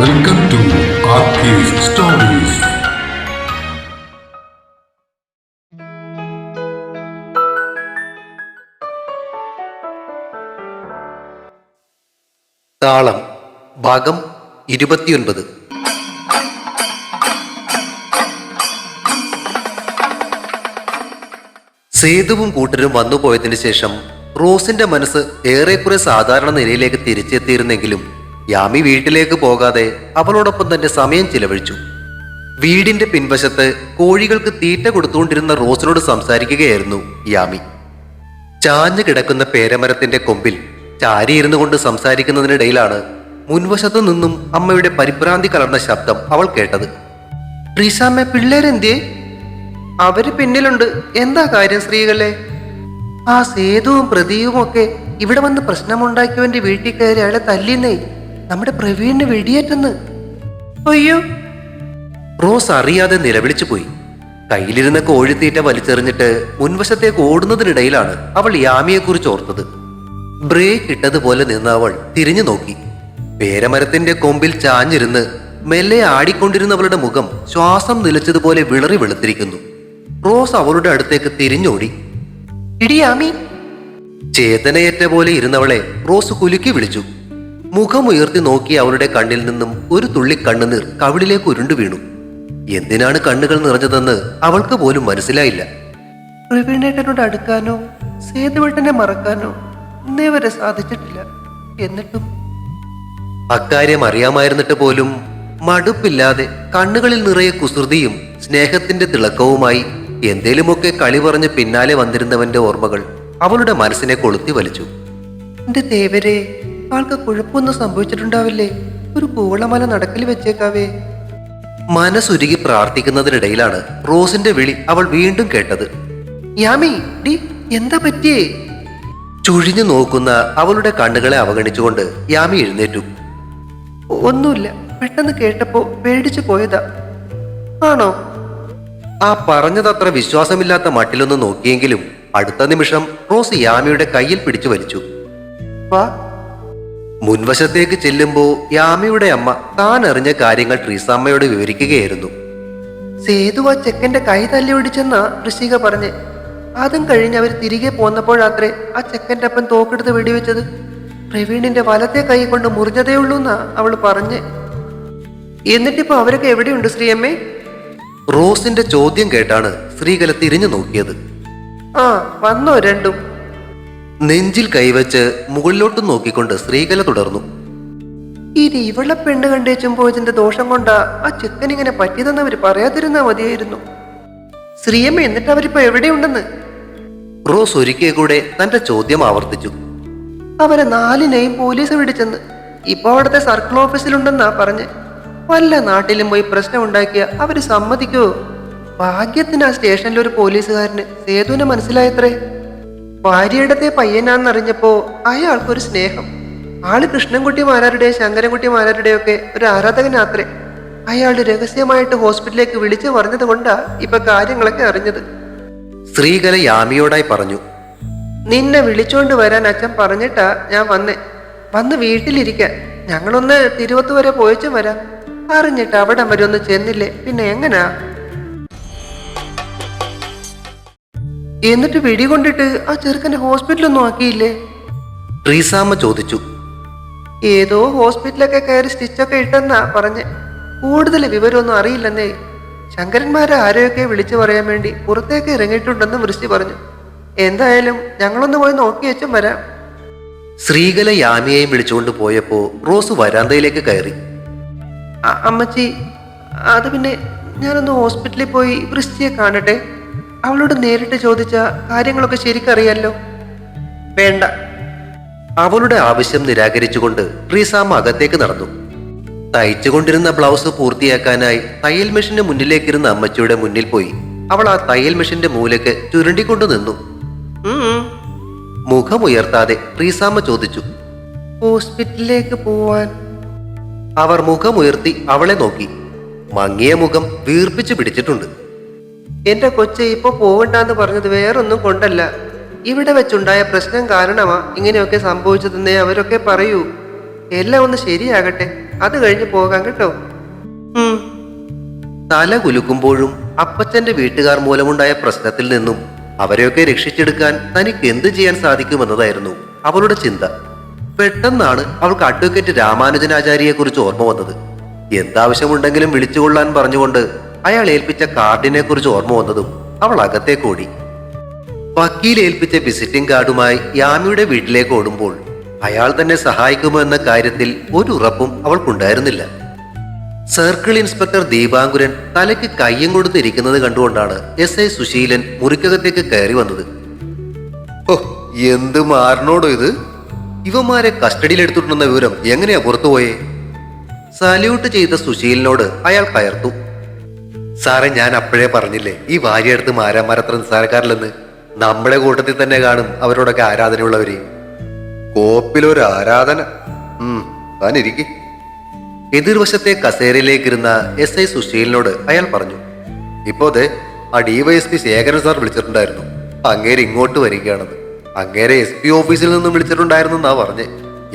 Welcome to stories. താളം ഭാഗം ഇരുപത്തിയൊൻപത് സേതുവും കൂട്ടരും വന്നുപോയതിനു ശേഷം റോസിന്റെ മനസ്സ് ഏറെക്കുറെ സാധാരണ നിലയിലേക്ക് തിരിച്ചെത്തിയിരുന്നെങ്കിലും യാമി വീട്ടിലേക്ക് പോകാതെ അവളോടൊപ്പം തന്റെ സമയം ചിലവഴിച്ചു. വീടിന്റെ പിൻവശത്ത് കോഴികൾക്ക് തീറ്റ കൊടുത്തുകൊണ്ടിരുന്ന റോസിനോട് സംസാരിക്കുകയായിരുന്നു യാമി. ചാഞ്ഞു കിടക്കുന്ന പേരമരത്തിന്റെ കൊമ്പിൽ ചാരിയിരുന്നു കൊണ്ട് സംസാരിക്കുന്നതിനിടയിലാണ് മുൻവശത്തു നിന്നും അമ്മയുടെ പരിഭ്രാന്തി കലർന്ന ശബ്ദം അവൾ കേട്ടത്. റീസാമ്മ പിള്ളേരെന്തേ? അവർ പിന്നിലുണ്ട്. എന്താ കാര്യം സ്ത്രീകളെ? ആ സേതുവും പ്രദീപും ഒക്കെ ഇവിടെ വന്ന് പ്രശ്നമുണ്ടാക്കിയവന്റെ വീട്ടിൽ കയറി അയാളെ തല്ലിന്നേ നമ്മുടെ പ്രവീണിന് വെടിയേറ്റെന്ന്. അയ്യോ. റോസ് അറിയാതെ നിലവിളിച്ചു പോയി. കയ്യിലിരുന്ന കോഴിത്തീറ്റ വലിച്ചെറിഞ്ഞിട്ട് മുൻവശത്തേക്ക് ഓടുന്നതിനിടയിലാണ് അവൾ യാമിയെക്കുറിച്ച് ഓർത്തത്. ബ്രേക്ക് ഇട്ടതുപോലെ നിന്ന് അവൾ തിരിഞ്ഞു നോക്കി. പേരമരത്തിന്റെ കൊമ്പിൽ ചാഞ്ഞിരുന്ന് മെല്ലെ ആടിക്കൊണ്ടിരുന്നവളുടെ മുഖം ശ്വാസം നിലച്ചതുപോലെ വിളറി വെളുത്തിരിക്കുന്നു. റോസ് അവളുടെ അടുത്തേക്ക് തിരിഞ്ഞോടി. ഇടിയാമി ചേതനയേറ്റ പോലെ ഇരുന്നവളെ റോസ് കുലുക്കി വിളിച്ചു. മുഖമുയർത്തി നോക്കി അവളുടെ കണ്ണിൽ നിന്നും ഒരു തുള്ളി കണ്ണുനീർ കവിളിലേക്ക് ഉരുണ്ടു വീണു. എന്തിനാണ് കണ്ണുകൾ നിറഞ്ഞതെന്ന് അവൾക്ക് പോലും മനസ്സിലായില്ല. പ്രവീണേട്ടനോട് അടുക്കാനോ സേതുവേട്ടനെ മറക്കാനോ ഇന്നേ വരെ സാധിച്ചിട്ടില്ല. എന്നിട്ടും? അക്കാര്യം അറിയാമായിരുന്നിട്ട് പോലും മടുപ്പില്ലാതെ കണ്ണുകളിൽ നിറയെ കുസൃതിയും സ്നേഹത്തിന്റെ തിളക്കവുമായി എന്തേലുമൊക്കെ കളി പറഞ്ഞ് പിന്നാലെ വന്നിരുന്നവന്റെ ഓർമ്മകൾ അവളുടെ മനസ്സിനെ കൊളുത്തി വലിച്ചു. എന്റെ ദേവരെ ആൾക്ക് കുഴപ്പമൊന്നും സംഭവിച്ചിട്ടുണ്ടാവില്ലേ? ഒരു പൂവളമല നടക്കൽ വെച്ചേക്കാവേ. മനസ്സുരുകി പ്രാർത്ഥിക്കുന്നതിനിടയിലാണ് റോസിന്റെ വിളി അവൾ വീണ്ടും കേട്ടത്. യാമി ഡി എന്താ പറ്റിയേ? ചുഴിഞ്ഞു നോക്കുന്ന അവളുടെ കണ്ണുകളെ അവഗണിച്ചുകൊണ്ട് യാമി എഴുന്നേറ്റു. ഒന്നുമില്ല. പെട്ടെന്ന് കേട്ടപ്പോ പേടിച്ചു പോയതാ. ആണോ? ആ പറഞ്ഞതത്ര വിശ്വാസമില്ലാത്ത മട്ടിലൊന്ന് നോക്കിയെങ്കിലും അടുത്ത നിമിഷം റോസ് യാമിയുടെ കയ്യിൽ പിടിച്ചു വലിച്ചു. വാ മുൻവശത്തേക്ക് ചെല്ലുമ്പോ യാമിയുടെ അമ്മ താൻ അറിഞ്ഞ കാര്യങ്ങൾ ട്രീസാമ്മയോട് വിവരിക്കുകയായിരുന്നു. സേതു ആ ചെക്കന്റെ കൈ തല്ലി ഒടിച്ചെന്നാ ഋഷിക പറഞ്ഞ്. അതും കഴിഞ്ഞ് അവർ തിരികെ പോന്നപ്പോഴാത്രേ ആ ചെക്കന്റെ അപ്പൻ തോക്കെടുത്ത് വെടിവെച്ചത്. പ്രവീണിന്റെ വലത്തെ കൈ കൊണ്ട് മുറിഞ്ഞതേ ഉള്ളൂ എന്നാ അവൾ പറഞ്ഞ്. എന്നിട്ടിപ്പോ അവരൊക്കെ എവിടെയുണ്ട് ശ്രീയമ്മേ? റോസിന്റെ ചോദ്യം കേട്ടാണ് ശ്രീകല തിരിഞ്ഞു നോക്കിയത്. ആ വന്നോ രണ്ടും. നെഞ്ചിൽ കൈവച്ച് മുകളിലോട്ട് നോക്കിക്കൊണ്ട് സ്ത്രീകല തുടർന്നു. ഇനി ഇവളെ പെണ്ണ് കണ്ടേച്ചും പോയതിന്റെ ദോഷം കൊണ്ടാ ആ ചെക്കൻ ഇങ്ങനെ പറ്റിയതെന്ന് അവർ പറയാതിരുന്നാ മതിയായിരുന്നു. ശ്രീയമ്മ എന്നിട്ട് അവരിപ്പോ എവിടെയുണ്ടെന്ന്? റോസ് ഒരിക്കൽ കൂടെ തന്റെ ചോദ്യം ആവർത്തിച്ചു. അവരെ നാലിനെയും പോലീസ് പിടിച്ചെന്ന്. ഇപ്പൊ അവിടുത്തെ സർക്കിൾ ഓഫീസിലുണ്ടെന്നാ പറഞ്ഞ്. വല്ല നാട്ടിലും പോയി പ്രശ്നം ഉണ്ടാക്കിയ അവർ സമ്മതിക്കോ? ഭാഗ്യത്തിന് ആ സ്റ്റേഷനിൽ ഒരു പോലീസുകാരന് സേതുവിനെ മനസ്സിലായത്രേ. ഭാര്യയിടത്തെ പയ്യനാന്നറിഞ്ഞപ്പോ അയാൾക്കൊരു സ്നേഹം. ആൾ കൃഷ്ണൻകുട്ടി മാരാരുടെ ശങ്കരൻകുട്ടി മാരാരുടെ ഒക്കെ ഒരു ആരാധകനാത്രേ. അയാൾ രഹസ്യമായിട്ട് ഹോസ്പിറ്റലിലേക്ക് വിളിച്ചു പറഞ്ഞത് കൊണ്ടാ ഇപ്പൊ കാര്യങ്ങളൊക്കെ അറിഞ്ഞത്. സ്ത്രീകല യാമിയോടായി പറഞ്ഞു. നിന്നെ വിളിച്ചോണ്ട് വരാൻ അച്ഛൻ പറഞ്ഞിട്ടാ ഞാൻ വന്നേ. വന്ന് വീട്ടിലിരിക്കാൻ. ഞങ്ങളൊന്ന് തിരുവത്ത് വരെ പോയച്ചും വരാം. അറിഞ്ഞിട്ട് അവിടെ വരെ ഒന്ന് ചെന്നില്ലേ. പിന്നെ എങ്ങനാ? എന്നിട്ട് വെടികൊണ്ടിട്ട് ആ ചെറുക്കനെ ഹോസ്പിറ്റലൊന്നും ആക്കിയില്ലേ? റീസാമ്മ ചോദിച്ചു. ഏതോ ഹോസ്പിറ്റലൊക്കെ കയറി സ്റ്റിച്ചൊക്കെ ഇട്ടെന്നാ പറഞ്ഞ്. കൂടുതൽ വിവരമൊന്നും അറിയില്ലെന്നേ. ശങ്കരന്മാരെ ആരെയൊക്കെ വിളിച്ചു പറയാൻ വേണ്ടി പുറത്തേക്ക് ഇറങ്ങിയിട്ടുണ്ടെന്ന് വൃഷ്ടി പറഞ്ഞു. എന്തായാലും ഞങ്ങളൊന്ന് പോയി നോക്കി വെച്ചും വരാം. ശ്രീകല യാമിയെയും വിളിച്ചുകൊണ്ട് പോയപ്പോ റോസ് വരാന്തയിലേക്ക് കയറി. അമ്മച്ചി അത് പിന്നെ ഞാനൊന്ന് ഹോസ്പിറ്റലിൽ പോയി വൃഷ്ടിയെ കാണട്ടെ? അവളോട് നേരിട്ട് ചോദിച്ച കാര്യങ്ങളൊക്കെ ശരിക്കറിയാലോ? വേണ്ട. അവളുടെ ആവശ്യം നിരാകരിച്ചുകൊണ്ട് റീസാമ അകത്തേക്ക് നടന്നു. തയ്ച്ചുകൊണ്ടിരുന്ന ബ്ലൗസ് പൂർത്തിയാക്കാനായി തയ്യൽ മെഷീന്റെ മുന്നിലേക്കിരുന്ന അമ്മച്ചിയുടെ മുന്നിൽ പോയി അവൾ ആ തയ്യൽ മെഷീന്റെ മൂലക്ക് ചുരുണ്ടിക്കൊണ്ടു നിന്നു. മുഖമുയർത്താതെ റീസാമ്മ ചോദിച്ചു ഹോസ്പിറ്റലിലേക്ക് പോവാൻ. അവർ മുഖമുയർത്തി അവളെ നോക്കി. മങ്ങിയ മുഖം വീർപ്പിച്ചു പിടിച്ചിട്ടുണ്ട്. എന്റെ കൊച്ചു ഇപ്പൊ പോവണ്ടെന്ന് പറഞ്ഞത് വേറൊന്നും കൊണ്ടല്ല. ഇവിടെ വെച്ചുണ്ടായ പ്രശ്നം കാരണമാ ഇങ്ങനെയൊക്കെ സംഭവിച്ചതെന്നേ അവരൊക്കെ പറയൂ. എല്ലാം ഒന്ന് ശരിയാകട്ടെ. അത് കഴിഞ്ഞ് പോകാം കേട്ടോ. തല കുലുക്കുമ്പോഴും അപ്പച്ചന്റെ വീട്ടുകാർ മൂലമുണ്ടായ പ്രശ്നത്തിൽ നിന്നും അവരെയൊക്കെ രക്ഷിച്ചെടുക്കാൻ തനിക്ക് എന്ത് ചെയ്യാൻ സാധിക്കുമെന്നതായിരുന്നു അവളുടെ ചിന്ത. പെട്ടെന്നാണ് അവൾക്ക് അഡ്വക്കേറ്റ് രാമാനുജനാചാര്യയെ കുറിച്ച് ഓർമ്മ വന്നത്. എന്താവശ്യമുണ്ടെങ്കിലും വിളിച്ചുകൊള്ളാൻ പറഞ്ഞുകൊണ്ട് അയാൾ ഏൽപ്പിച്ച കാർഡിനെ കുറിച്ച് ഓർമ്മ വന്നതും അവൾ അകത്തേക്ക് ഓടി വക്കീൽ ഏൽപ്പിച്ച വിസിറ്റിംഗ് കാർഡുമായി യാമിയുടെ വീട്ടിലേക്ക് ഓടുമ്പോൾ അയാൾ തന്നെ സഹായിക്കുമോ എന്ന കാര്യത്തിൽ ഒരു ഉറപ്പും അവൾക്കുണ്ടായിരുന്നില്ല. സർക്കിൾ ഇൻസ്പെക്ടർ ദീപാങ്കുരൻ തലയ്ക്ക് കയ്യും കൊടുത്തിരിക്കുന്നത് കണ്ടുകൊണ്ടാണ് എസ് ഐ സുശീലൻ മുറിക്കകത്തേക്ക് കയറി വന്നത്. ഓ എന്ത് മാറിനോടോ ഇത്? ഇവന്മാരെ കസ്റ്റഡിയിൽ എടുത്തിട്ടുണ്ടെന്ന വിവരം എങ്ങനെയാ പുറത്തുപോയേ? സല്യൂട്ട് ചെയ്ത സുശീലിനോട് അയാൾ കയർത്തു. സാറേ ഞാൻ അപ്പോഴേ പറഞ്ഞില്ലേ ഈ ഭാര്യയെടുത്ത് മാരാമാരത്ര നിസ്സാരക്കാരില്ലെന്ന്? നമ്മുടെ കൂട്ടത്തിൽ തന്നെ കാണും അവരോടൊക്കെ ആരാധനയുള്ളവര്. കോപ്പിലൊരു ആരാധന. ഉം താനിരിക്കെ. എതിർവശത്തെ കസേരയിലേക്കിരുന്ന എസ് ഐ സുശീലിനോട് അയാൾ പറഞ്ഞു ഇപ്പോ അതെ ആ ഡിവൈഎസ്പി ശേഖരൻ സാർ വിളിച്ചിട്ടുണ്ടായിരുന്നു. അങ്ങേരെ ഇങ്ങോട്ട് വരികയാണെന്ന്. അങ്ങേരെ എസ് പി ഓഫീസിൽ നിന്നും വിളിച്ചിട്ടുണ്ടായിരുന്നു എന്നാ പറഞ്ഞേ.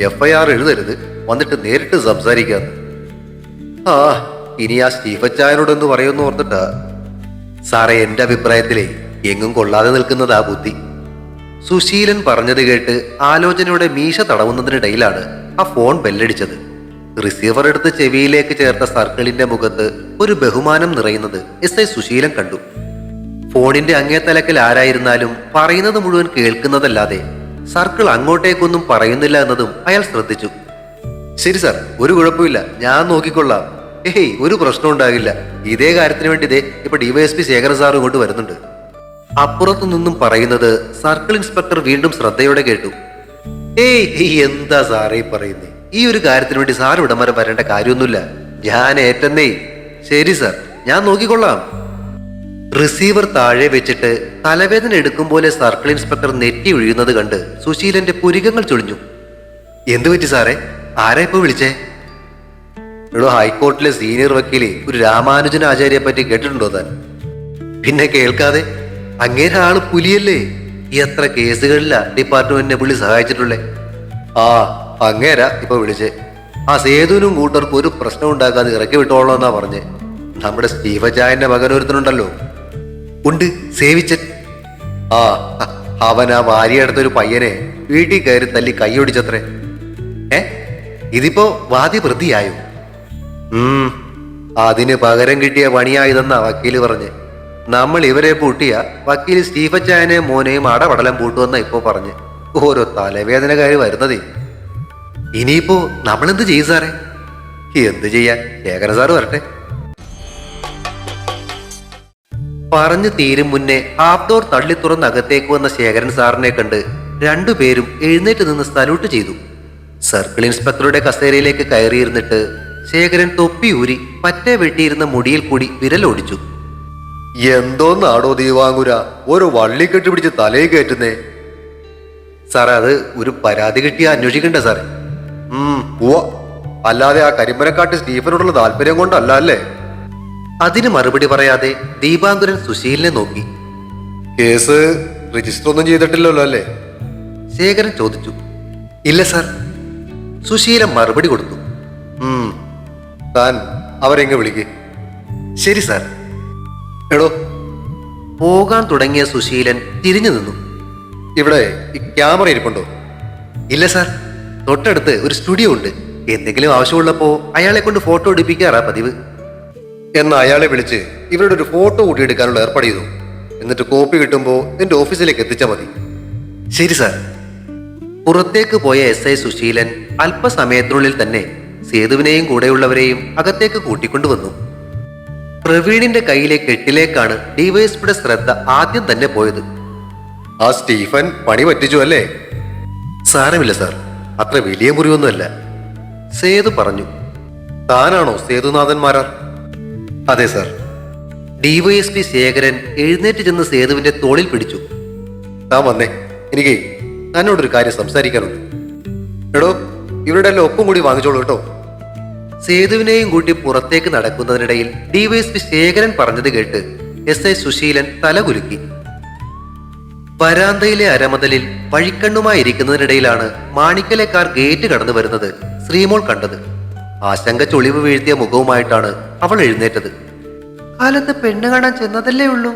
എഫ് ഐ ആർ എഴുതരുത് വന്നിട്ട് നേരിട്ട് സംസാരിക്കാന്ന്. ആ ഇനി ആ സ്റ്റീഫച്ചായനോടൊന്ന് പറയുമെന്ന് ഓർത്തിട്ട് സാറേ എന്റെ അഭിപ്രായത്തിലേ എങ്ങും കൊള്ളാതെ നിൽക്കുന്നതാ ബുദ്ധി. സുശീലൻ പറഞ്ഞത് കേട്ട് ആലോചനയുടെ മീശ തടവുന്നതിനിടയിലാണ് ആ ഫോൺ ബെല്ലടിച്ചത്. റിസീവർ എടുത്ത് ചെവിയിലേക്ക് ചേർത്ത സർക്കിളിന്റെ മുഖത്ത് ഒരു ബഹുമാനം നിറയുന്നത് എസ് ഐ സുശീലൻ കണ്ടു. ഫോണിന്റെ അങ്ങേ ആരായിരുന്നാലും പറയുന്നത് മുഴുവൻ കേൾക്കുന്നതല്ലാതെ സർക്കിൾ അങ്ങോട്ടേക്കൊന്നും പറയുന്നില്ല എന്നതും അയാൾ ശ്രദ്ധിച്ചു. ശരി സർ ഒരു കുഴപ്പമില്ല. ഞാൻ നോക്കിക്കൊള്ളാം. ഏയ് ഒരു പ്രശ്നം ഉണ്ടാകില്ല. ഇതേ കാര്യത്തിന് വേണ്ടി ഇതേ ഇപ്പൊ ഡിവൈഎസ്പി ശേഖര സാർ ഇങ്ങോട്ട് വരുന്നുണ്ട്. അപ്പുറത്തു നിന്നും പറയുന്നത് സർക്കിൾ ഇൻസ്പെക്ടർ വീണ്ടും ശ്രദ്ധയോടെ കേട്ടു. ഏയ് എന്താ സാറേ പറയുന്നേ? ഈ ഒരു കാര്യത്തിന് വേണ്ടി സാർ ഇവിടം വരെ വരേണ്ട കാര്യമൊന്നുമില്ല. ഞാൻ ഏറ്റെന്നേ. ശരി സാർ ഞാൻ നോക്കിക്കൊള്ളാം. റിസീവർ താഴെ വെച്ചിട്ട് തലവേദന എടുക്കും പോലെ സർക്കിൾ ഇൻസ്പെക്ടർ നെറ്റി ഒഴിയുന്നത് കണ്ട് സുശീലന്റെ പുരികങ്ങൾ ചൊളിഞ്ഞു. എന്തു പറ്റി സാറേ? ആരാ ഇപ്പൊ വിളിച്ചേ? എടോ ഹൈക്കോർട്ടിലെ സീനിയർ വക്കീലെ ഒരു രാമാനുജൻ ആചാര്യെ പറ്റി കേട്ടിട്ടുണ്ടോ താൻ? പിന്നെ കേൾക്കാതെ അങ്ങേരെ ആൾ പുലിയല്ലേ എത്ര കേസുകളിലാ ഡിപ്പാർട്ട്മെന്റിനെ പുള്ളി സഹായിച്ചിട്ടുള്ളേ? ആ അങ്ങേരാ ഇപ്പൊ വിളിച്ചേ. ആ സേതുവിനും കൂട്ടർക്കും ഒരു പ്രശ്നം ഉണ്ടാക്കാതെ ഇറക്കി വിട്ടോളൂ എന്നാ പറഞ്ഞേ. നമ്മുടെ സ്റ്റീവജായന്റെ മകൻ ഒരുത്തനുണ്ടല്ലോ. ഉണ്ട് സേവിച്ച ആ അവൻ ആ വാരിയെടുത്തൊരു പയ്യനെ വീട്ടിൽ കയറി തല്ലി കൈയൊടിച്ചത്രേ ഏ ഇതിപ്പോ വാദി പ്രതിയായോ അതിന് പകരം കിട്ടിയ പണിയായതെന്നാ വക്കീൽ പറഞ്ഞ്. നമ്മൾ ഇവരെ പൂട്ടിയ വക്കീൽ സ്റ്റീഫച്ചായനെ മോനെയും അടപടലം പൂട്ടുമെന്നാ ഇപ്പോ പറഞ്ഞ്. ഓരോ തലവേദനക്കാര് വരുന്നതേ. ഇനിയിപ്പോ നമ്മളെന്ത് ചെയ്യും സാറേ? എന്ത് ചെയ്യാൻ? ശേഖര സാറ് വരട്ടെ. പറഞ്ഞു തീരും മുന്നേ ഡോർ തള്ളി തുറന്നകത്തേക്ക് വന്ന ശേഖരൻ സാറിനെ കണ്ട് രണ്ടുപേരും എഴുന്നേറ്റ് നിന്ന് സല്യൂട്ട് ചെയ്തു. സർക്കിൾ ഇൻസ്പെക്ടറുടെ കസേരയിലേക്ക് കയറിയിരുന്നിട്ട് ശേഖരൻ തൊപ്പി ഊരി പറ്റേ വെട്ടിയിരുന്ന മുടിയിൽ കൂടി വിരലോടിച്ചു. എന്തോ നാടോ ദീവാങ്കുര ഒരു വള്ളി കെട്ടിപ്പിടിച്ച് തലയിൽ കയറ്റുന്നേ. സാറേ അത് ഒരു പരാതി കിട്ടിയാ അന്വേഷിക്കണ്ടേ സാറേ? ഉം പോവാ അല്ലാതെ ആ കരിമ്പനക്കാട്ട് സ്റ്റീഫനോടുള്ള താല്പര്യം കൊണ്ടല്ല അല്ലേ? അതിന് മറുപടി പറയാതെ ദീപാങ്കുരൻ സുശീലിനെ നോക്കി. കേസ് രജിസ്റ്റർ ഒന്നും ചെയ്തിട്ടില്ലല്ലോ അല്ലേ? ശേഖരൻ ചോദിച്ചു. ഇല്ല സാർ. സുശീല മറുപടി കൊടുത്തു. താൻ അവരെങ്ങ് വിളിക്ക്. ശരി സാർ. എടോ പോകാൻ തുടങ്ങിയ സുശീലൻ തിരിഞ്ഞു നിന്നു. ഇവിടെ ഈ ക്യാമറ ഇരിപ്പുണ്ടോ? ഇല്ല സാർ. തൊട്ടടുത്ത് ഒരു സ്റ്റുഡിയോ ഉണ്ട്. എന്തെങ്കിലും ആവശ്യമുള്ളപ്പോ അയാളെ കൊണ്ട് ഫോട്ടോ എടുപ്പിക്കാറാ പതിവ്. എന്നാ അയാളെ വിളിച്ച് ഇവരുടെ ഒരു ഫോട്ടോ കൂട്ടി എടുക്കാനുള്ള ഏർപ്പാട് ചെയ്തു. എന്നിട്ട് കോപ്പി കിട്ടുമ്പോൾ എന്റെ ഓഫീസിലേക്ക് എത്തിച്ചാൽ മതി. ശരി സാർ. പുറത്തേക്ക് പോയ എസ് ഐ സുശീലൻ അല്പസമയത്തിനുള്ളിൽ തന്നെ സേതുവിനെയും കൂടെയുള്ളവരെയും അകത്തേക്ക് കൂട്ടിക്കൊണ്ടുവന്നു. പ്രവീണിന്റെ കയ്യിലെ കെട്ടിലേക്കാണ് ഡിവൈഎസ്പിയുടെ ശ്രദ്ധ ആദ്യം തന്നെ പോയത്. ആ സ്റ്റീഫൻ പണി പറ്റിച്ചു അല്ലേ? സാരമില്ല സാർ. അത്ര വലിയ മുറിവൊന്നുമല്ല സേതു പറഞ്ഞു. താനാണോ സേതുനാഥൻ മാരാർ അതെ സാർ. ഡിവൈഎസ്പി ശേഖരൻ എഴുന്നേറ്റ് ചെന്ന് സേതുവിന്റെ തോളിൽ പിടിച്ചു. താൻ വന്നേ. എനിക്ക് തന്നോടൊരു കാര്യം സംസാരിക്കാനുണ്ട്. എടോ ഇവരുടെ എല്ലാം ഒപ്പം കൂടി വാങ്ങിച്ചോളൂ കേട്ടോ. സേതുവിനെയും കൂട്ടി പുറത്തേക്ക് നടക്കുന്നതിനിടയിൽ ഡിവൈഎസ്പി ശേഖരൻ പറഞ്ഞത് കേട്ട് എസ് ഐ സുശീലൻ തലകുലുക്കി. വരാന്തയിലെ അരമതലിൽ വഴിക്കണ്ണുമായി ഇരിക്കുന്നതിനിടയിലാണ് ഗേറ്റ് കടന്നു വരുന്നത് ശ്രീമോൾ കണ്ടത്. ആശങ്ക ചൊളിവ് വീഴ്ത്തിയ മുഖവുമായിട്ടാണ് അവൾ എഴുന്നേറ്റത്. കാലത്ത് പെണ്ണ് കാണാൻ ചെന്നതല്ലേ ഉള്ളൂ?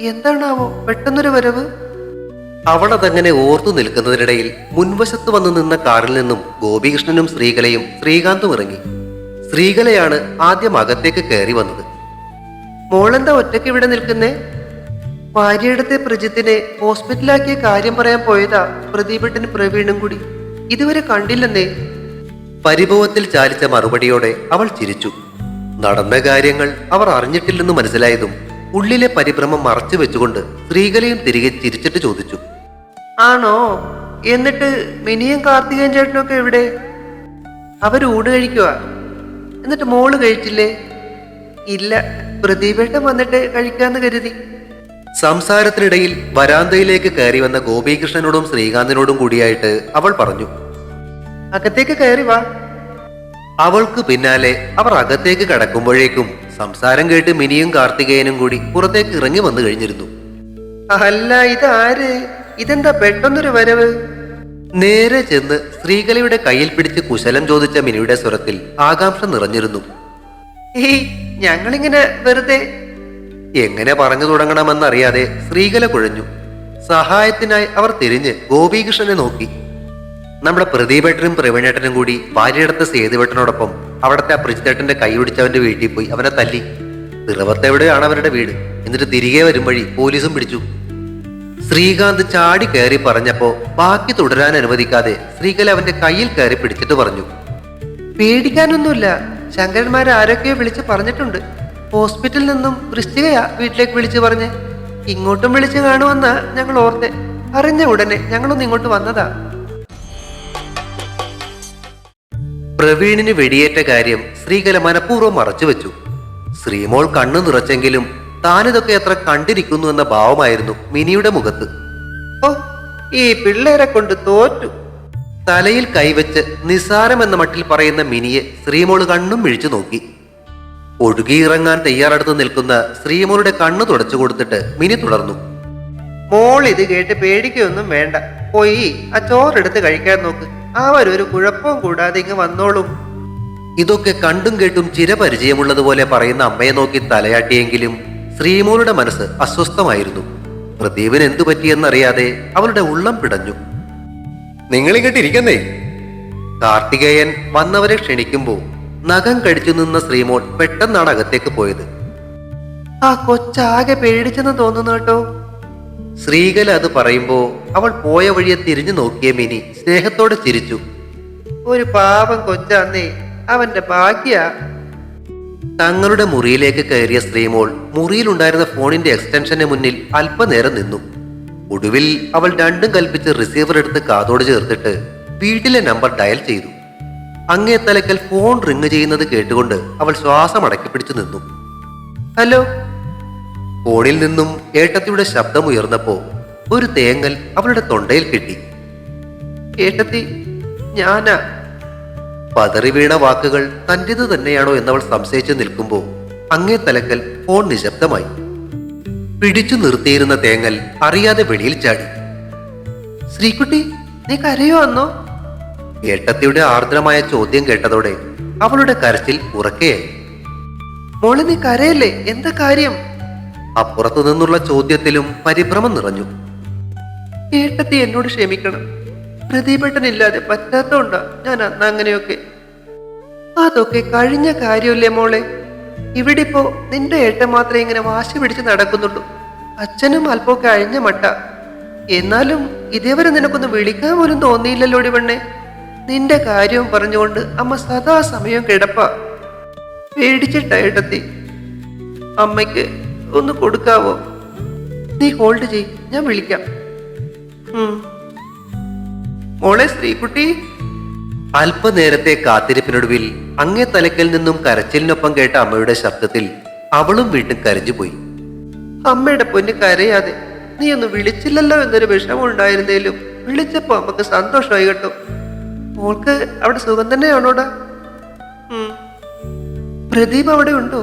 എന്താണാവോ പെട്ടെന്നൊരു വരവ്? അവൾ അതങ്ങനെ ഓർത്തു നിൽക്കുന്നതിനിടയിൽ മുൻവശത്ത് വന്നു നിന്ന കാറിൽ നിന്നും ഗോപികൃഷ്ണനും ശ്രീകലയും ശ്രീകാന്തും ഇറങ്ങി. ശ്രീകലയാണ് ആദ്യം അകത്തേക്ക് കയറി വന്നത്. മോളെന്താ ഒറ്റയ്ക്ക് ഇവിടെ നിൽക്കുന്നേ? ഭാര്യയിടത്തെ പ്രജിത്തിനെ ഹോസ്പിറ്റലാക്കിയ കാര്യം പറയാൻ പോയതാ പ്രദീപട്ടൻ പ്രവീണും കൂടി. ഇതുവരെ കണ്ടില്ലെന്നേ? പരിഭവത്തിൽ ചാലിച്ച മറുപടിയോടെ അവൾ ചിരിച്ചു. നടന്ന കാര്യങ്ങൾ അവർ അറിഞ്ഞിട്ടില്ലെന്ന് മനസ്സിലായതും ഉള്ളിലെ പരിഭ്രമം മറച്ചു വെച്ചുകൊണ്ട് സ്ത്രീകളെയും തിരികെ ചിരിച്ചിട്ട് ചോദിച്ചു. ആണോ? എന്നിട്ട് മിനിയും കാർത്തികൻ ചേട്ടനൊക്കെ എവിടെ? അവർ ഊണ് കഴിക്കുക എന്നിട്ട് മോൾ കഴിച്ചില്ലേ? ഇല്ല പ്രദീപേട്ടൻ വന്നിട്ട് കഴിക്കാന്ന് കരുതി. സംസാരത്തിനിടയിൽ വരാന്തയിലേക്ക് കയറി വന്ന ഗോപികൃഷ്ണനോടും ശ്രീകാന്തിനോടും കൂടിയായിട്ട് അവൾ പറഞ്ഞു. അകത്തേക്ക് കയറി വാ. അവൾക്ക് പിന്നാലെ അവർ അകത്തേക്ക് കടക്കുമ്പോഴേക്കും സംസാരം കേട്ട് മിനിയും കാർത്തികേയനും കൂടി പുറത്തേക്ക് ഇറങ്ങി വന്നു കഴിഞ്ഞിരുന്നു. അല്ല ഇതാര്? ഇതെന്താ പെട്ടെന്നൊരു വരവ്? നേരെ ചെന്ന് സ്ത്രീകളിയുടെ കയ്യിൽ പിടിച്ച് കുശലം ചോദിച്ച മിനിയുടെ സ്വരത്തിൽ ആകാംക്ഷ നിറഞ്ഞിരുന്നു. ഏയ് ഞങ്ങളിങ്ങനെ വെറുതെ എങ്ങനെ പറഞ്ഞു തുടങ്ങണമെന്നറിയാതെ സ്ത്രീകല കുഴഞ്ഞു. സഹായത്തിനായി അവർ തിരിഞ്ഞ് ഗോപീകൃഷ്ണനെ നോക്കി. നമ്മുടെ പ്രദീപേട്ടനും പ്രവീണേട്ടനും കൂടി ഭാര്യയടുത്ത സേതുവേട്ടനോടൊപ്പം അവിടുത്തെ ആ പ്രജിത്തേട്ടന്റെ കൈ പിടിച്ചവന്റെ വീട്ടിൽ പോയി അവനെ തല്ലി. പിറവത്തെവിടെയാണ് അവരുടെ വീട്? എന്നിട്ട് തിരികെ വരും വഴി പോലീസും പിടിച്ചു. ശ്രീകാന്ത് ചാടി കയറി പറഞ്ഞപ്പോ ബാക്കി തുടരാൻ അനുവദിക്കാതെ ശ്രീകല അവന്റെ കയ്യിൽ കയറി പിടിച്ചിട്ട് പറഞ്ഞു. പേടിക്കാനൊന്നുമില്ല. ശങ്കരന്മാർ ആരൊക്കെയോ വിളിച്ച് പറഞ്ഞിട്ടുണ്ട്. ഹോസ്പിറ്റലിൽ നിന്നും വൃശ്ചികയാ വീട്ടിലേക്ക് വിളിച്ചു പറഞ്ഞ്. ഇങ്ങോട്ടും വിളിച്ചു കാണുമെന്നാ ഞങ്ങൾ ഓർത്തെ. അറിഞ്ഞ ഉടനെ ഞങ്ങളൊന്ന് ഇങ്ങോട്ട് വന്നതാ. പ്രവീണിന് വെടിയേറ്റ കാര്യം ശ്രീകല മനഃപൂർവം മറച്ചുവെച്ചു ശ്രീമോൾ കണ്ണു നിറച്ചെങ്കിലും താനിതൊക്കെ എത്ര കണ്ടിരിക്കുന്നു എന്ന ഭാവമായിരുന്നു മിനിയുടെ മുഖത്ത്. ഓ ഈ പിള്ളേരെ കൊണ്ട് തോറ്റു. തലയിൽ കൈവച്ച് നിസാരം എന്ന മട്ടിൽ പറയുന്ന മിനിയെ ശ്രീമോൾ കണ്ണും മിഴിച്ചു നോക്കി. ഒഴുകിയിറങ്ങാൻ തയ്യാറെടുത്ത് നിൽക്കുന്ന ശ്രീമോളുടെ കണ്ണു തുടച്ചു കൊടുത്തിട്ട് മിനി തുടർന്നു. മോൾ ഇത് കേട്ട് പേടിക്കൊന്നും വേണ്ട. പോയി ആ ചോറെടുത്ത് കഴിക്കാൻ നോക്ക്. അവരൊരു കുഴപ്പവും കൂടാതെ ഇങ്ങ് വന്നോളും. ഇതൊക്കെ കണ്ടും കേട്ടും ചിരപരിചയമുള്ളതുപോലെ പറയുന്ന അമ്മയെ നോക്കി തലയാട്ടിയെങ്കിലും ശ്രീമോളുടെ മനസ്സ് അസ്വസ്ഥമായിരുന്നു. പ്രദീപിന് എന്തു പറ്റിയെന്നറിയാതെ അവളുടെ ഉള്ളം പിടഞ്ഞു. നിങ്ങളിങ്ങോട്ടിരിക്കുന്നേ കാർത്തികേയൻ വന്നവരെ ക്ഷണിക്കുമ്പോൾ നഖം കടിച്ചു നിന്ന ശ്രീമോൾ പെട്ടെന്നാണ് അകത്തേക്ക് പോയത്. ആ കൊച്ചാകെ പേടിച്ചെന്ന് തോന്നുന്നു കേട്ടോ. ശ്രീകല അത് പറയുമ്പോ അവൾ പോയ വഴിയെ തിരിഞ്ഞു നോക്കിയ മിനി സ്നേഹത്തോടെ ചിരിച്ചു. ഒരു പാപം കൊച്ചാന്നേ അവന്റെ ഭാഗ്യ. തങ്ങളുടെ മുറിയിലേക്ക് കയറിയ ശ്രീമോൾ മുറിയിലുണ്ടായിരുന്ന ഫോണിന്റെ എക്സ്റ്റൻഷന് മുന്നിൽ അല്പനേരം നിന്നു. ഒടുവിൽ അവൾ രണ്ടും കൽപ്പിച്ച് റിസീവർ എടുത്ത് കാതോട് ചേർത്തിട്ട് വീട്ടിലെ നമ്പർ ഡയൽ ചെയ്തു. അങ്ങേ തലക്കൽ ഫോൺ റിങ് ചെയ്യുന്നത് കേട്ടുകൊണ്ട് അവൾ ശ്വാസം അടക്കി പിടിച്ചു നിന്നു. ഹലോ ഫോണിൽ നിന്നും ഏട്ടത്തിയുടെ ശബ്ദം ഉയർന്നപ്പോ ഒരു തേങ്ങൽ അവളുടെ തൊണ്ടയിൽ കിട്ടി. ഏട്ടത്തി ഞാനാ. പതറി വീണ വാക്കുകൾ തന്റെത് തന്നെയാണോ എന്നവൾ സംശയിച്ചു നിൽക്കുമ്പോൾ അങ്ങേ തലക്കൽ ഫോൺ നിശബ്ദമായി. പിടിച്ചു നിർത്തിയിരുന്ന തേങ്ങൽ അറിയാതെ വെളിയിൽ ചാടി. ശ്രീകുട്ടി നീ കരയോ അന്നോ? ഏട്ടത്തിയുടെ ആർദ്രമായ ചോദ്യം കേട്ടതോടെ അവളുടെ കരച്ചിൽ ഉറക്കെയായി. മോളെ നീ കരയല്ലേ? എന്താ കാര്യം? അപ്പുറത്തു നിന്നുള്ള ചോദ്യത്തിലും പരിഭ്രമം നിറഞ്ഞു. ഏട്ടത്തി എന്നോട് ക്ഷമിക്കണം. പ്രദീപേട്ടനില്ലാതെ പറ്റാത്തോണ്ടാ ഞാൻ അന്ന് അങ്ങനെയൊക്കെ. അതൊക്കെ കഴിഞ്ഞ കാര്യമല്ലേ മോളെ? ഇവിടെ ഇപ്പോ നിന്റെ ഏട്ടൻ മാത്രം ഇങ്ങനെ വാശി പിടിച്ച് നടക്കുന്നുള്ളൂ. അച്ഛനും അല്പം കഴിഞ്ഞ മട്ട. എന്നാലും ഇതേവരെ നിനക്കൊന്ന് വിളിക്കാൻ പോലും തോന്നിയില്ലല്ലോ ഇവണ്ണെ നിന്റെ കാര്യവും പറഞ്ഞുകൊണ്ട് അമ്മ സദാ സമയം കിടപ്പ. പേടിച്ചിട്ട ഏട്ടത്തി. അമ്മയ്ക്ക് ഒന്ന് കൊടുക്കാവോ? നീ ഹോൾഡ് ചെയ് ഞാൻ വിളിക്കാം. മോളെ സ്ത്രീകുട്ടി അല്പനേരത്തെ കാത്തിരിപ്പിനൊടുവിൽ അങ്ങേ തലക്കൽ നിന്നും കരച്ചിലിനൊപ്പം കേട്ട അമ്മയുടെ ശബ്ദത്തിൽ അവളും വീണ്ടും കരഞ്ഞുപോയി. അമ്മയുടെ പൊന്ന് കരയാതെ നീ ഒന്ന് വിളിച്ചില്ലല്ലോ എന്നൊരു വിഷമം ഉണ്ടായിരുന്നേലും വിളിച്ചപ്പോ നമുക്ക് സന്തോഷമായി കേട്ടോ. മോൾക്ക് അവിടെ സുഖം തന്നെയാണോടാ. പ്രദീപ് അവിടെ ഉണ്ടോ?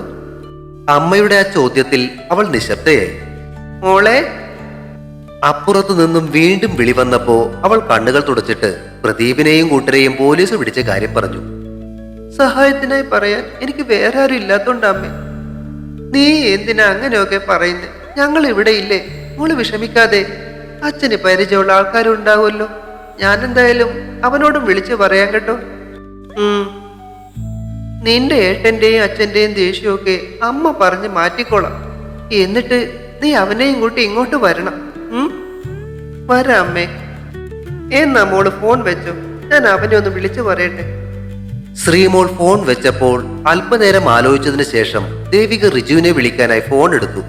അമ്മയുടെ ആ ചോദ്യത്തിൽ അവൾ നിശബ്ദയായി. മോളെ അപ്പുറത്തു നിന്നും വീണ്ടും വിളി വന്നപ്പോ അവൾ കണ്ണുകൾ തുടച്ചിട്ട് പ്രദീപിനെയും കൂട്ടരെയും പോലീസ് പിടിച്ച കാര്യം പറഞ്ഞു. സഹായത്തിനായി പറയാൻ എനിക്ക് വേറെ ആരും ഇല്ലാത്തോണ്ട് അമ്മേ. നീ എന്തിനാ അങ്ങനെയൊക്കെ പറയുന്നേ? ഞങ്ങൾ ഇവിടെ ഇല്ലേ? മോൾ വിഷമിക്കാതെ. അച്ഛന് പരിചയമുള്ള ആൾക്കാരും ഉണ്ടാവുമല്ലോ. ഞാൻ എന്തായാലും അവനോടും വിളിച്ചു പറയാൻ കേട്ടോ. നിന്റെ ഏട്ടന്റെയും അച്ഛന്റെയും ദേഷ്യമൊക്കെ അമ്മ പറഞ്ഞ് മാറ്റിക്കോളാം. എന്നിട്ട് നീ അവനെയും കൂട്ടി ഇങ്ങോട്ട് വരണം? വരാം അമ്മേ. എന്നാ മോൾ ഫോൺ വെച്ചു. ഞാൻ അവനെ ഒന്ന് വിളിച്ചു പറയട്ടെ. ശ്രീമോൾ ഫോൺ വെച്ചപ്പോൾ അല്പനേരം ആലോചിച്ചതിന് ശേഷം ദേവിക റിജുവിനെ വിളിക്കാനായി ഫോൺ എടുത്തു.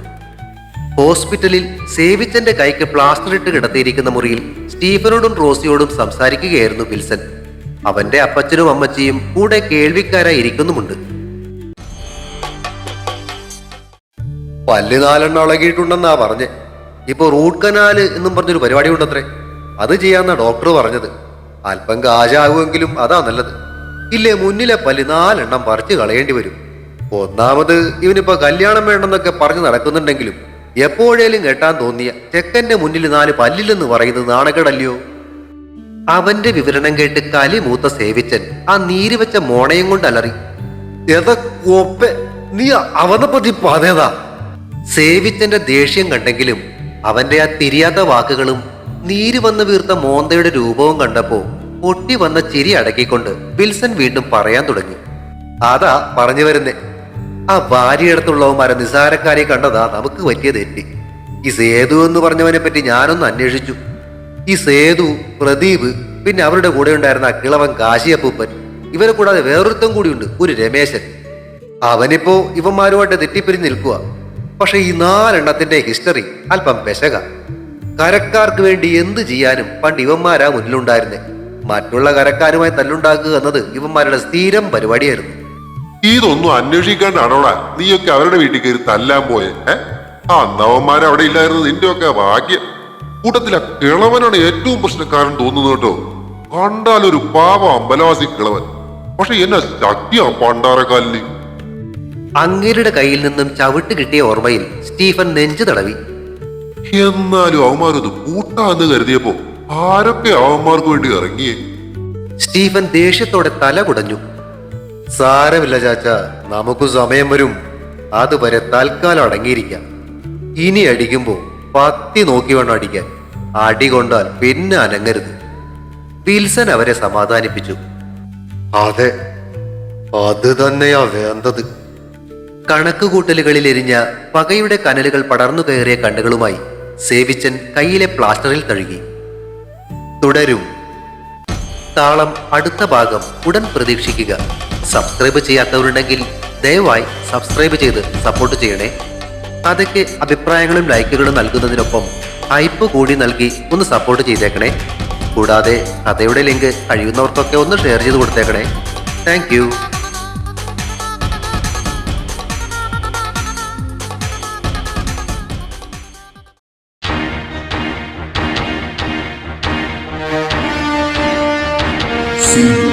ഹോസ്പിറ്റലിൽ സേവിച്ചന്റെ കൈക്ക് പ്ലാസ്റ്റർ ഇട്ട് കിടത്തിയിരിക്കുന്ന മുറിയിൽ സ്റ്റീഫനോടും റോസിയോടും സംസാരിക്കുകയായിരുന്നു വിൽസൺ. അവന്റെ അപ്പച്ചനും അമ്മച്ചിയും കൂടെ കേൾവിക്കാരായി ഇരിക്കുന്നുമുണ്ട്. പല്ല് നാലെണ്ണം ഇളകിയിട്ടുണ്ടെന്നാ പറഞ്ഞ്. ഇപ്പൊ റൂട്ട് കനാല് എന്നും പറഞ്ഞൊരു പരിപാടി ഉണ്ടത്രേ അത് ചെയ്യാന്നാ ഡോക്ടർ പറഞ്ഞത്. അല്പം കാശാകുമെങ്കിലും അതാ നല്ലത്. ഇല്ലേ മുന്നിലെ പല്ല് നാലെണ്ണം പറിച്ചു കളയേണ്ടി വരും. ഒന്നാമത് ഇവനിപ്പോ കല്യാണം വേണമെന്നൊക്കെ പറഞ്ഞു നടക്കുന്നുണ്ടെങ്കിലും എപ്പോഴേലും കേട്ടാൻ തോന്നിയ ചെക്കന്റെ മുന്നിൽ നാല് പല്ലില്ലെന്ന് പറയുന്നത് നാണക്കേടല്ലയോ? അവന്റെ വിവരണം കേട്ട് കലി മൂത്ത സേവിച്ചൻ ആ നീര് വെച്ച മോണയും കൊണ്ട് അലറി. നീ അവനെ പറ്റി പറഞ്ഞതാ. സേവിച്ചന്റെ ദേഷ്യം കണ്ടെങ്കിലും അവന്റെ ആ തിരിയാത്ത വാക്കുകളും നീര് വന്ന് വീർത്ത മോന്തയുടെ രൂപവും കണ്ടപ്പോ പൊട്ടി വന്ന ചിരി അടക്കിക്കൊണ്ട് വിൽസൺ വീണ്ടും പറയാൻ തുടങ്ങി. അതാ പറഞ്ഞു വരുന്നേ. ആ ഭാര്യയടുത്തുള്ളവന്മാരെ നിസാരക്കാരെ കണ്ടതാ നമുക്ക് പറ്റിയ തെറ്റി. ഈ സേതു എന്ന് പറഞ്ഞവനെ പറ്റി ഞാനൊന്ന് അന്വേഷിച്ചു. ഈ സേതു പ്രദീപ് പിന്നെ അവരുടെ കൂടെ ഉണ്ടായിരുന്ന അക്കിളവൻ കിളവൻ കാശിയപ്പൂപ്പൻ ഇവരെ കൂടാതെ വേറൊരുത്തം കൂടിയുണ്ട് ഒരു രമേശൻ. അവനിപ്പോ ഇവന്മാരുമായിട്ട് തെറ്റിപ്പിരി നിൽക്കുക പക്ഷെ ഈ നാലെണ്ണത്തിന്റെ ഹിസ്റ്ററി അല്പം പെശക. കരക്കാർക്ക് വേണ്ടി എന്ത് ചെയ്യാനും പണ്ട് ഇവന്മാരാ മുന്നിലുണ്ടായിരുന്നേ. മറ്റുള്ള കരക്കാരുമായി തല്ലുണ്ടാക്കുക എന്നത് ഇവന്മാരുടെ സ്ഥിരം പരിപാടിയായിരുന്നു. ഇതൊന്നും അന്വേഷിക്കാണ്ടാണോടാ. നീയൊക്കെ അവരുടെ വീട്ടിൽ കയറി തല്ലാൻ പോയെ ആ നവന്മാരെ അവിടെ ഇല്ലായിരുന്നു നിന്റെ ഒക്കെ ഭാഗ്യം. കൂട്ടത്തിലെ കിളവനാണ് ഏറ്റവും പ്രശ്നക്കാരൻ തോന്നുന്നു കേട്ടോ. കണ്ടാലൊരു പാവ അമ്പലവാസി കിളവൻ. പക്ഷെ എന്നെ ശക്തിയാ പണ്ടാറക്കാലിന് അങ്ങേരുടെ കയ്യിൽ നിന്നും ചവിട്ട് കിട്ടിയ ഓർമ്മയിൽ സ്റ്റീഫൻ നെഞ്ചു തടവി. എന്നാലും അവന്മാരൊന്ന് കൂട്ടാന്ന് കരുതിയപ്പോ ആരൊക്കെ അവന്മാർക്ക് വേണ്ടി ഇറങ്ങിയേ സ്റ്റീഫൻ ദേഷ്യത്തോടെ തല കുടഞ്ഞു. സാരമില്ല ചാച്ച നമുക്ക് സമയം വരും. അതുവരെ തൽക്കാലം അടങ്ങിയിരിക്കാം. ഇനി അടിക്കുമ്പോ പത്തി നോക്കി വേണം അടിക്കാൻ. അടി കൊണ്ടാൽ പിന്നെ അനങ്ങരുത്. വിൽസൺ അവരെ സമാധാനിപ്പിച്ചു. അതെ അത് തന്നെയാ വേണ്ടത്. കണക്കുകൂട്ടലുകളിൽ എരിഞ്ഞ പകയുടെ കനലുകൾ പടർന്നു കയറിയ കണ്ണുകളുമായി സേവിച്ചൻ കയ്യിലെ പ്ലാസ്റ്ററിൽ തഴുകി തുടരും. താളം അടുത്ത ഭാഗം ഉടൻ പ്രതീക്ഷിക്കുക. സബ്സ്ക്രൈബ് ചെയ്യാത്തവരുണ്ടെങ്കിൽ ദയവായി സബ്സ്ക്രൈബ് ചെയ്ത് സപ്പോർട്ട് ചെയ്യണേ. അതൊക്കെ അഭിപ്രായങ്ങളും ലൈക്കുകളും നൽകുന്നതിനൊപ്പം ഹൈപ്പ് കൂടി നൽകി ഒന്ന് സപ്പോർട്ട് ചെയ്തേക്കണേ. കൂടാതെ കഥയുടെ ലിങ്ക് കഴിയുന്നവർക്കൊക്കെ ഒന്ന് ഷെയർ ചെയ്ത് കൊടുത്തേക്കണേ. Thank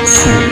soon.